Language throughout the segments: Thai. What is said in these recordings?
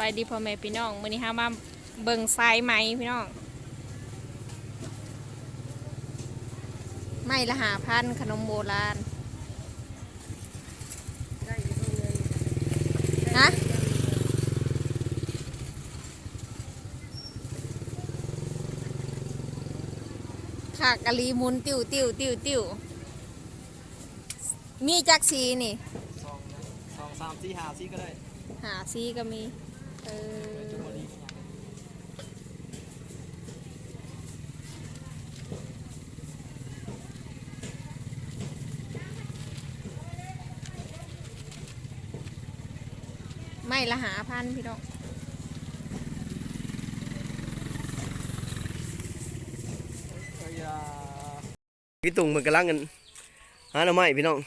บายดีพ่อแม่พี่น้องมื้อนี้เฮามาเบิ่งทรายไหมพี่น้องไม้ละหาพันขนมโบราณฮะขากะลีหมุนติ้วติ้วติ้วติ้วมีจักสีนี่สองสองสามสี่ห้าสี่ก็ได้ หาซีก็มี เออ จุบดี ไม่ละหาพันพี่น้องพี่ตุงมันกำลังกันหาหน่อไม้พี่น้อง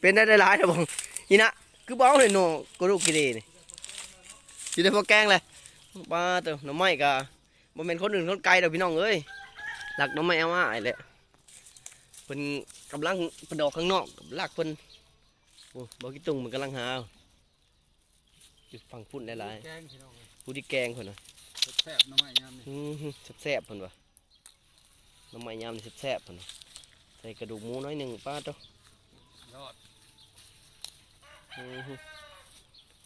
เป็นได้ได้หลายนะบองอีนะคือบ้าเลยโนกระดูกกิเลนี่อยู่ในพวกแกงเลยป้าเตอหน่อไม้กะบ่เป็นคนอื่นคนไกลดอพี่น้องเอ้ยหลักหน่อไม้เอามาไอ้แหละเพิ่นกำลังไปดอกข้างนอกหลากเพิ่นโอ้บอกพี่ตุงมันกำลังหา อยู่ฝั่งพุ่นได้หลายแกงพี่น้องเลยผู้ที่แกงเพิ่นน่ะแซ่บๆหน้ำไม้ยามนี่อือหือแซ่บๆเพิ่นว่ะน้ำไม้ยามนี่แซ่บๆเพิ่นว่ะใส่กระดูกหมูน้อยหนึ่งป้าเจ้า ยอดอือหือ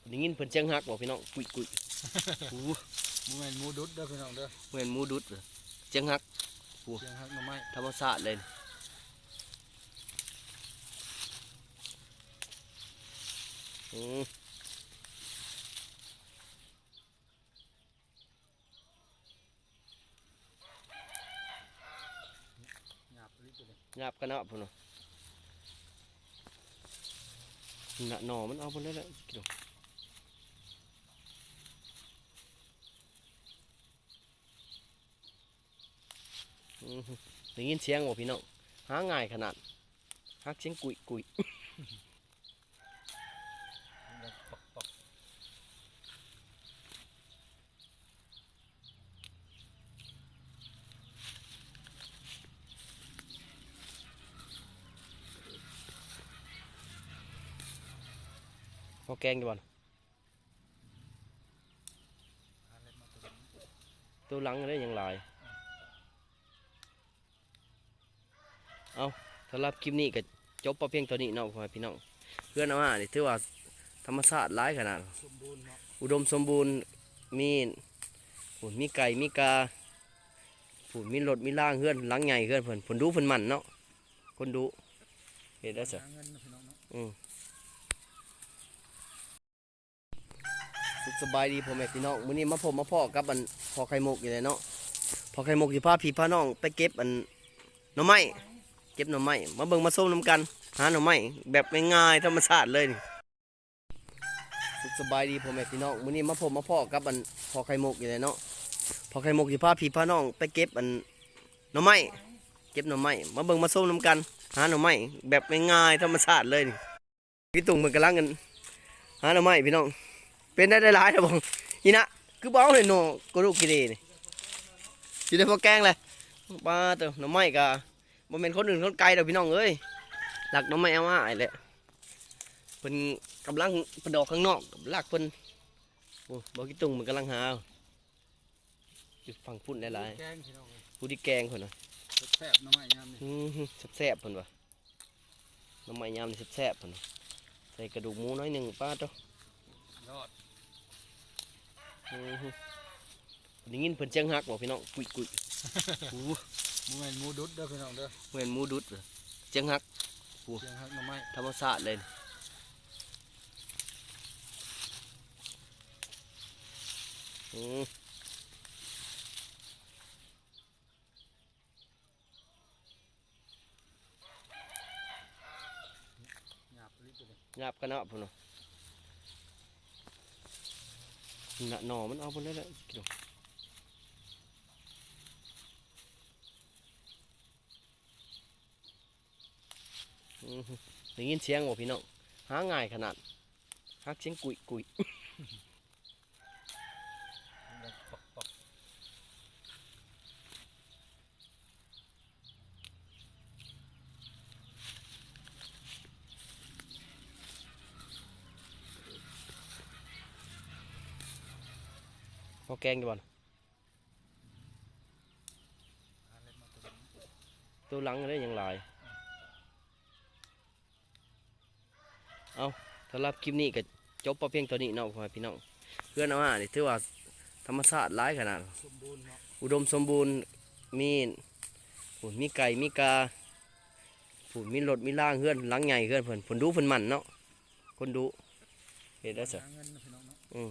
ได้ยินเพิ่นเจียงฮักบ่พี่น้องกุยกุยๆอู้หมูแมนหมูดุดเด้อพี่น้องเด้อเหมือนหมูดุดเลยเจียงฮักเสียงฮักหน้ำไม้ธรรมชาติเลยอือ หยาบ งับกันเนาะพุ่นเนาะน่ะหน่อมันเอาไปเลยแหละกิโลได้ยินเสียงบ่พี่น้องหาง่ายขนาดฮักเสียงกุยกุย ปอกปอก พอแกงดีบ่นะหาเล็บมาตัวนี้ตัวหลังได้ยังหลาย เอาสำหรับคลิปนี้ก็จบประเพียงตัวนี้เนาะพ่อแม่พี่น้อง เพื่อนเอามานี่ถือว่าธรรมชาติหลายขนาดสมบูรณ์เนาะอุดมสมบูรณ์ มีผุนมีไก่ มีกาผุนมีรถมีล่างเฮือนหลังใหญ่เฮือนเพิ่นผลดูเพิ่นมันเนาะ คนดู เห็นได้สิหาเงินนะพี่น้องเนาะอืม สุขสบายดีพ่อแม่พี่น้องมื้อนี้มาพบมาพ่อกับอันพอไข่มุกอยู่เลยเนาะพอไข่มุกสิพาพี่พาน้องไปเก็บอันหน่อไม้เก็บหน่อไม้มาเบิ่งมาส้มน้ำกัน หาหน่อไม้แบบง่ายๆธรรมชาติเลยนี่สุขสบายดีพ่อแม่พี่น้องมื้อนี้มาพบมาพ่อกับอันพอไข่มุกอยู่เลยเนาะพอไข่มุกสิพาพี่พาน้องไปเก็บอันหน่อไม้เก็บหน่อไม้มาเบิ่งมาส้มน้ำกัน หาหน่อไม้แบบง่ายๆธรรมชาติเลยนี่พี่ตุงมันกำลังกันหาหน่อไม้พี่น้อง เป็นได้ได้หลายนะบองอีนะคือบ้าเลยโนกระดูกกิเลนี่อยู่ในพวกแกงเลยป้าเตอหน่อไม้กะบ่เป็นคนอื่นคนไกลดอกพี่น้องเอ้ยหลักหน่อไม้เอามาไอ้แหละเพิ่นกำลังไปดอกข้างนอกลากเพิ่นโอ้บอกพี่ตุงมันกำลังหาอยู่ฝั่งพุ่นได้หลายแกงพี่น้องเลยผู้ที่แกงเพิ่นน่ะแซ่บๆหน้ำไม้ยามนี่อือหือแซ่บๆเพิ่นว่ะน้ำไม้ยามนี่แซ่บๆเพิ่นว่ะใส่กระดูกหมูน้อยหนึ่งป้าเจ้ายอด อือหือได้ยินเพิ่นเจียงฮักบ่พี่น้องกุยกุยๆอู้หมูแมนหมูดุดเด้อพี่น้องเด้อเหมือนหมูดุดเลยเจียงฮักเสียงฮักหน้ำไม้ธรรมชาติเลยอืมหยาบลิบไปเลยหยาบกันเนาะพุ่นเน หน่ะหนอมันเอาไปเลยแหละกิโลได้ยินเสียงบ่พี่น้องหาง่ายขนาดฮักเสียงกุยกุย ปอกปอก พอแกงกี่บอลหาเล็บมาตัวนี้ตัวหลังได้ยังหลาย เอาสำหรับคลิปนี้ก็จบประเพียงตัวนี้เนาะพ่อแม่พี่น้อง เพื่อนเอามานี่ถือว่าธรรมชาติหลายขนาดสมบูรณ์เนาะอุดมสมบูรณ์ มีผุนมีไก่ มีกาผุนมีรถมีล่างเฮือนหลังใหญ่เฮือนเพิ่นผลดูเพิ่นมันเนาะ คนดู เห็นได้วสิหาเงินนะพี่น้องเนาะอืม